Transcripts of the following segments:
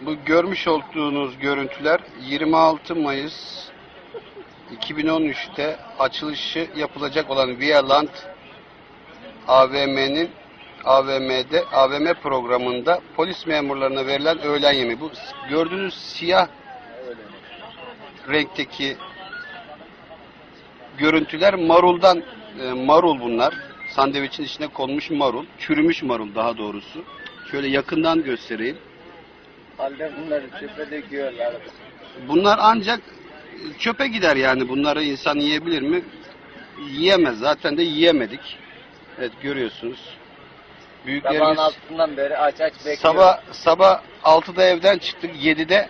Bu görmüş olduğunuz görüntüler 26 Mayıs 2013'te açılışı yapılacak olan Vialand AVM'nin AVM'de AVM programında polis memurlarına verilen öğlen yemeği. Bu gördüğünüz siyah renkteki görüntüler maruldan e, marul bunlar. Sandviçin içine konmuş marul, çürümüş marul daha doğrusu. Şöyle yakından göstereyim. Halde bunları çöpe döküyorlar. Bunlar ancak çöpe gider yani. Bunları insan yiyebilir mi? Yiyemez. Zaten de yiyemedik. Evet görüyorsunuz. Sabahın Büyüklerimiz altından beri aç aç bekliyor. sabah sabah 6'da evden çıktık. 7'de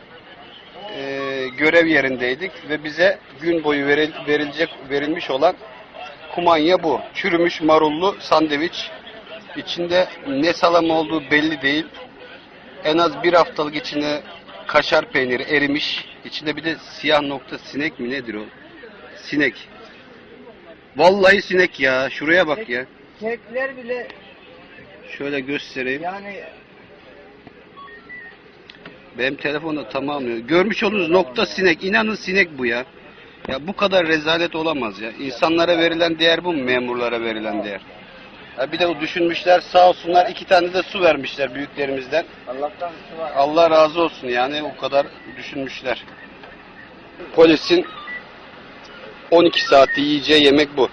e, görev yerindeydik ve bize gün boyu veril- verilecek verilmiş olan kumanya bu. Çürümüş marullu sandviç. İçinde ne salam olduğu belli değil. En az bir haftalık içine kaşar peyniri erimiş. İçinde bir de siyah nokta sinek mi nedir o? Sinek. Vallahi sinek ya. Şuraya bak ya. Kekler bile Şöyle göstereyim. yani Benim telefonda tamamlıyor. Görmüş olduğunuz nokta sinek. İnanın sinek bu ya. Ya bu kadar rezalet olamaz ya. İnsanlara verilen değer bu mu? Memurlara verilen değer. Bir de o düşünmüşler sağ olsunlar iki tane de su vermişler büyüklerimizden. Allah'tan su var. Allah razı olsun yani o kadar düşünmüşler. Polisin 12 saati yiyeceği yemek bu.